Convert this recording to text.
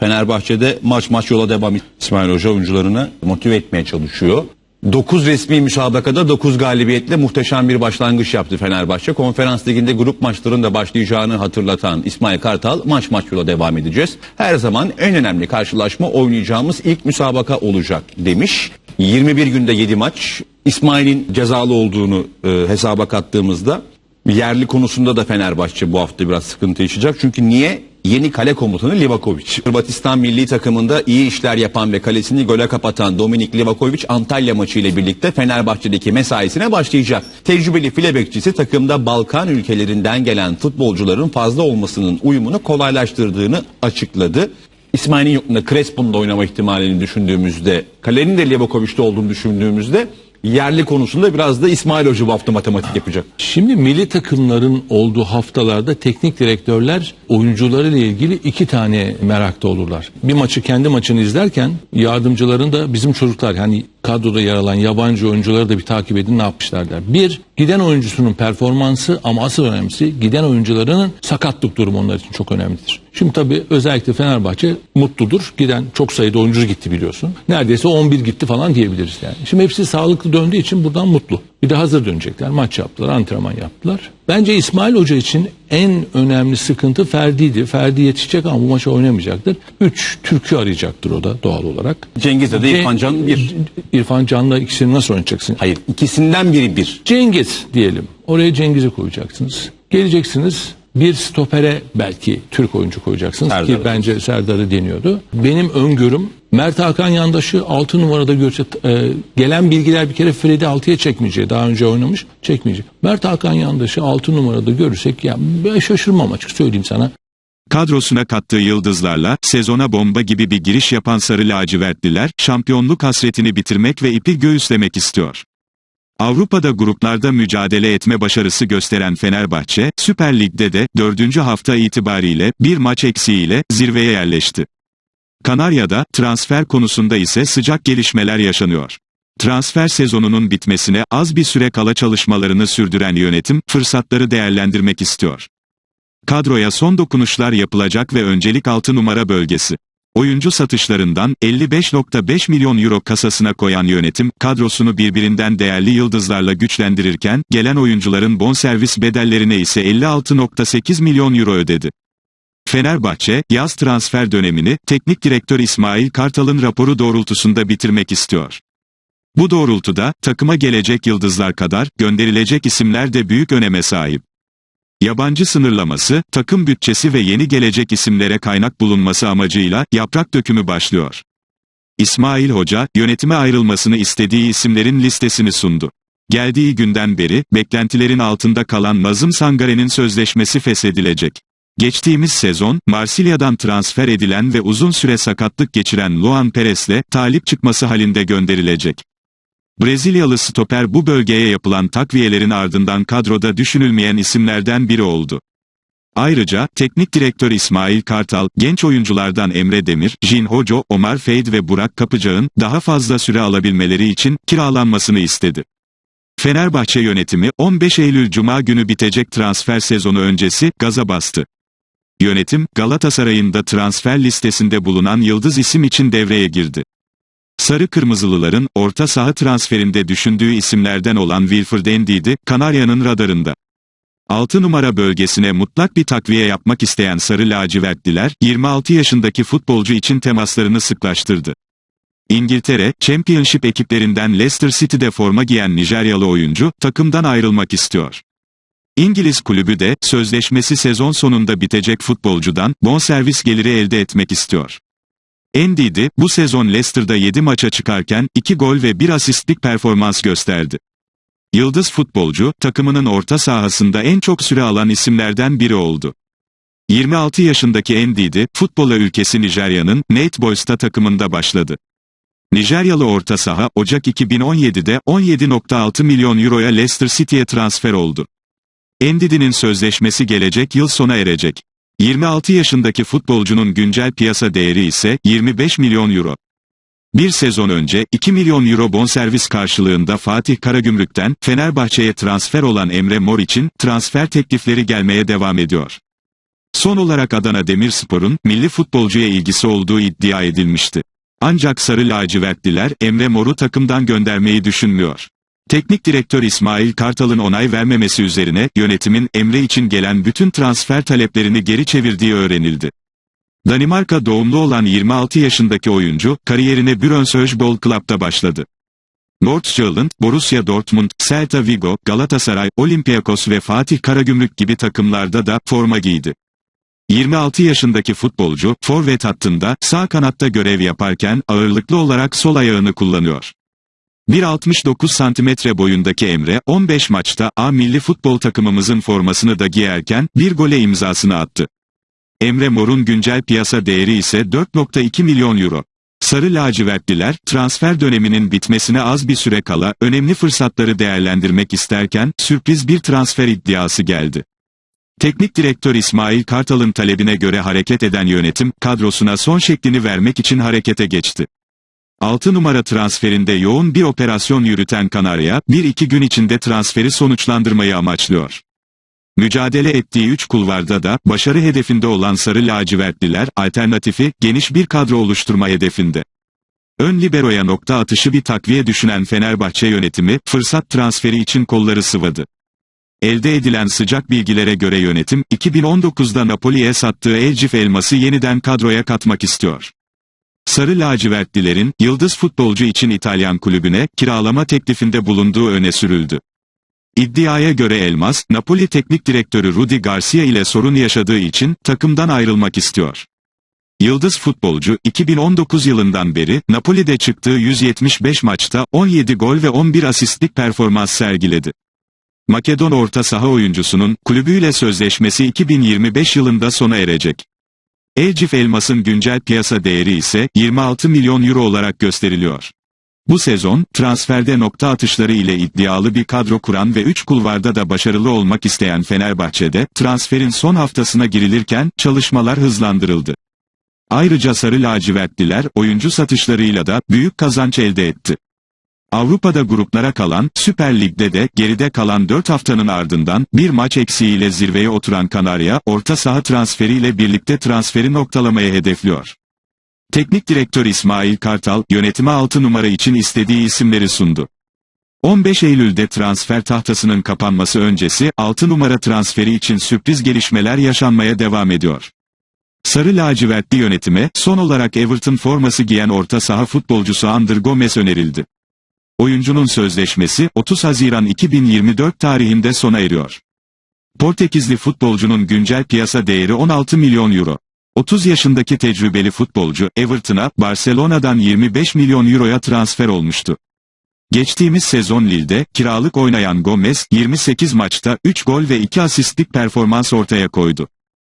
Fenerbahçe'de maç maç yola devam. İsmail Hoca oyuncularını motive etmeye çalışıyor. 9 resmi müsabakada 9 galibiyetle muhteşem bir başlangıç yaptı Fenerbahçe. Konferans liginde grup maçların da başlayacağını hatırlatan İsmail Kartal maç maç yola devam edeceğiz. Her zaman en önemli karşılaşma oynayacağımız ilk müsabaka olacak demiş. 21 günde 7 maç. İsmail'in cezalı olduğunu e, hesaba kattığımızda yerli konusunda da Fenerbahçe bu hafta biraz sıkıntı yaşayacak. Çünkü niye? Yeni kale komutanı Livakovic. Hırvatistan milli takımında iyi işler yapan ve kalesini gole kapatan Dominik Livakovic Antalya maçı ile birlikte Fenerbahçe'deki mesaisine başlayacak. Tecrübeli file bekçisi takımda Balkan ülkelerinden gelen futbolcuların fazla olmasının uyumunu kolaylaştırdığını açıkladı. İsmail'in yokluğunda Crespo'nun da oynama ihtimalini düşündüğümüzde, kalenin de Livakovic'te olduğunu düşündüğümüzde yerli konusunda biraz da İsmail Hoca bu hafta matematik yapacak. Şimdi milli takımların olduğu haftalarda teknik direktörler oyuncularıyla ilgili iki tane merakta olurlar. Bir maçı kendi maçını izlerken yardımcıların da bizim çocuklar hani kadroda yer alan yabancı oyuncuları da bir takip edin ne yapmışlar der. Bir, giden oyuncusunun performansı ama asıl önemlisi giden oyuncularının sakatlık durumu onlar için çok önemlidir. Şimdi tabii özellikle Fenerbahçe mutludur. Giden çok sayıda oyuncu gitti biliyorsun. Neredeyse 11 gitti falan diyebiliriz yani. Şimdi hepsi sağlıklı döndüğü için buradan mutlu. Bir de hazır dönecekler. Maç yaptılar, antrenman yaptılar. Bence İsmail Hoca için en önemli sıkıntı Ferdi'ydi. Ferdi yetişecek ama bu maçı oynamayacaktır. Üç Türk'ü arayacaktır o da doğal olarak. Cengiz'de de İrfan Can bir. İrfan Can'la ikisini nasıl oynayacaksın? Hayır ikisinden biri bir. Cengiz diyelim. Oraya Cengiz'i koyacaksınız. Geleceksiniz bir stopere belki Türk oyuncu koyacaksınız Serdar. ki bence Serdar'ı deniyordu. Benim öngörüm Mert Hakan Yandaş'ı 6 numarada görse e, gelen bilgiler bir kere Fred'i 6'ya çekmeyeceği. Daha önce oynamış çekmeyecek. Mert Hakan Yandaş'ı 6 numarada görürsek ya ben şaşırmam açık söyleyeyim sana. Kadrosuna kattığı yıldızlarla sezona bomba gibi bir giriş yapan sarı lacivertliler şampiyonluk hasretini bitirmek ve ipi göğüslemek istiyor. Avrupa'da gruplarda mücadele etme başarısı gösteren Fenerbahçe, Süper Lig'de de 4. hafta itibariyle bir maç eksiğiyle zirveye yerleşti. Kanarya'da transfer konusunda ise sıcak gelişmeler yaşanıyor. Transfer sezonunun bitmesine az bir süre kala çalışmalarını sürdüren yönetim fırsatları değerlendirmek istiyor. Kadroya son dokunuşlar yapılacak ve öncelik 6 numara bölgesi. Oyuncu satışlarından 55.5 milyon euro kasasına koyan yönetim, kadrosunu birbirinden değerli yıldızlarla güçlendirirken, gelen oyuncuların bonservis bedellerine ise 56.8 milyon euro ödedi. Fenerbahçe, yaz transfer dönemini, teknik direktör İsmail Kartal'ın raporu doğrultusunda bitirmek istiyor. Bu doğrultuda, takıma gelecek yıldızlar kadar, gönderilecek isimler de büyük öneme sahip. Yabancı sınırlaması, takım bütçesi ve yeni gelecek isimlere kaynak bulunması amacıyla yaprak dökümü başlıyor. İsmail Hoca, yönetime ayrılmasını istediği isimlerin listesini sundu. Geldiği günden beri, beklentilerin altında kalan Nazım Sangare'nin sözleşmesi feshedilecek. Geçtiğimiz sezon, Marsilya'dan transfer edilen ve uzun süre sakatlık geçiren Luan Perez'le talip çıkması halinde gönderilecek. Brezilyalı stoper bu bölgeye yapılan takviyelerin ardından kadroda düşünülmeyen isimlerden biri oldu. Ayrıca, teknik direktör İsmail Kartal, genç oyunculardan Emre Demir, Jin Hoco, Omar Feyd ve Burak Kapıcı'nın daha fazla süre alabilmeleri için kiralanmasını istedi. Fenerbahçe yönetimi 15 Eylül Cuma günü bitecek transfer sezonu öncesi gaza bastı. Yönetim, Galatasaray'ın da transfer listesinde bulunan yıldız isim için devreye girdi. Sarı Kırmızılıların orta saha transferinde düşündüğü isimlerden olan Wilfred Ndidi, Kanarya'nın radarında. 6 numara bölgesine mutlak bir takviye yapmak isteyen Sarı Lacivertliler, 26 yaşındaki futbolcu için temaslarını sıklaştırdı. İngiltere, Championship ekiplerinden Leicester City'de forma giyen Nijeryalı oyuncu, takımdan ayrılmak istiyor. İngiliz kulübü de, sözleşmesi sezon sonunda bitecek futbolcudan, bonservis geliri elde etmek istiyor. Ndidi, bu sezon Leicester'da 7 maça çıkarken 2 gol ve 1 asistlik performans gösterdi. Yıldız futbolcu, takımının orta sahasında en çok süre alan isimlerden biri oldu. 26 yaşındaki Ndidi, futbola ülkesi Nijerya'nın Nate Boys'ta takımında başladı. Nijeryalı orta saha, Ocak 2017'de 17.6 milyon euroya Leicester City'ye transfer oldu. Ndidi'nin sözleşmesi gelecek yıl sona erecek. 26 yaşındaki futbolcunun güncel piyasa değeri ise 25 milyon euro. Bir sezon önce 2 milyon euro bonservis karşılığında Fatih Karagümrük'ten Fenerbahçe'ye transfer olan Emre Mor için transfer teklifleri gelmeye devam ediyor. Son olarak Adana Demirspor'un milli futbolcuya ilgisi olduğu iddia edilmişti. Ancak Sarı Lacivertliler Emre Mor'u takımdan göndermeyi düşünmüyor. Teknik direktör İsmail Kartal'ın onay vermemesi üzerine yönetimin Emre için gelen bütün transfer taleplerini geri çevirdiği öğrenildi. Danimarka doğumlu olan 26 yaşındaki oyuncu kariyerine Brøndby Club'da başladı. Nordsjælland, Borussia Dortmund, Celta Vigo, Galatasaray, Olympiakos ve Fatih Karagümrük gibi takımlarda da forma giydi. 26 yaşındaki futbolcu, forvet hattında sağ kanatta görev yaparken ağırlıklı olarak sol ayağını kullanıyor. 1.69 santimetre boyundaki Emre, 15 maçta A milli futbol takımımızın formasını da giyerken bir gole imzasını attı. Emre Mor'un güncel piyasa değeri ise 4.2 milyon euro. Sarı lacivertliler, transfer döneminin bitmesine az bir süre kala, önemli fırsatları değerlendirmek isterken, sürpriz bir transfer iddiası geldi. Teknik direktör İsmail Kartal'ın talebine göre hareket eden yönetim, kadrosuna son şeklini vermek için harekete geçti. 6 numara transferinde yoğun bir operasyon yürüten Kanarya, 1-2 gün içinde transferi sonuçlandırmayı amaçlıyor. Mücadele ettiği 3 kulvarda da, başarı hedefinde olan Sarı Lacivertliler, alternatifi, geniş bir kadro oluşturma hedefinde. Ön liberoya nokta atışı bir takviye düşünen Fenerbahçe yönetimi, fırsat transferi için kolları sıvadı. Elde edilen sıcak bilgilere göre yönetim, 2019'da Napoli'ye sattığı Elcif elması yeniden kadroya katmak istiyor. Sarı lacivertlilerin, yıldız futbolcu için İtalyan kulübüne, kiralama teklifinde bulunduğu öne sürüldü. İddiaya göre Elmas, Napoli teknik direktörü Rudi Garcia ile sorun yaşadığı için, takımdan ayrılmak istiyor. Yıldız futbolcu, 2019 yılından beri, Napoli'de çıktığı 175 maçta, 17 gol ve 11 asistlik performans sergiledi. Makedon orta saha oyuncusunun, kulübüyle sözleşmesi 2025 yılında sona erecek. Elcif Elmas'ın güncel piyasa değeri ise 26 milyon euro olarak gösteriliyor. Bu sezon, transferde nokta atışları ile iddialı bir kadro kuran ve 3 kulvarda da başarılı olmak isteyen Fenerbahçe'de, transferin son haftasına girilirken, çalışmalar hızlandırıldı. Ayrıca Sarı Lacivertliler, oyuncu satışlarıyla da, büyük kazanç elde etti. Avrupa'da gruplara kalan, Süper Lig'de de, geride kalan 4 haftanın ardından, bir maç eksiğiyle zirveye oturan Kanarya, orta saha transferiyle birlikte transferi noktalamaya hedefliyor. Teknik direktör İsmail Kartal, yönetime 6 numara için istediği isimleri sundu. 15 Eylül'de transfer tahtasının kapanması öncesi, 6 numara transferi için sürpriz gelişmeler yaşanmaya devam ediyor. Sarı lacivertli yönetime, son olarak Everton forması giyen orta saha futbolcusu Ander Gomez önerildi. Oyuncunun sözleşmesi, 30 Haziran 2024 tarihinde sona eriyor. Portekizli futbolcunun güncel piyasa değeri 16 milyon euro. 30 yaşındaki tecrübeli futbolcu, Everton'a, Barcelona'dan 25 milyon euroya transfer olmuştu. Geçtiğimiz sezon Lille'de, kiralık oynayan Gomez, 28 maçta 3 gol ve 2 asistlik performans ortaya koydu.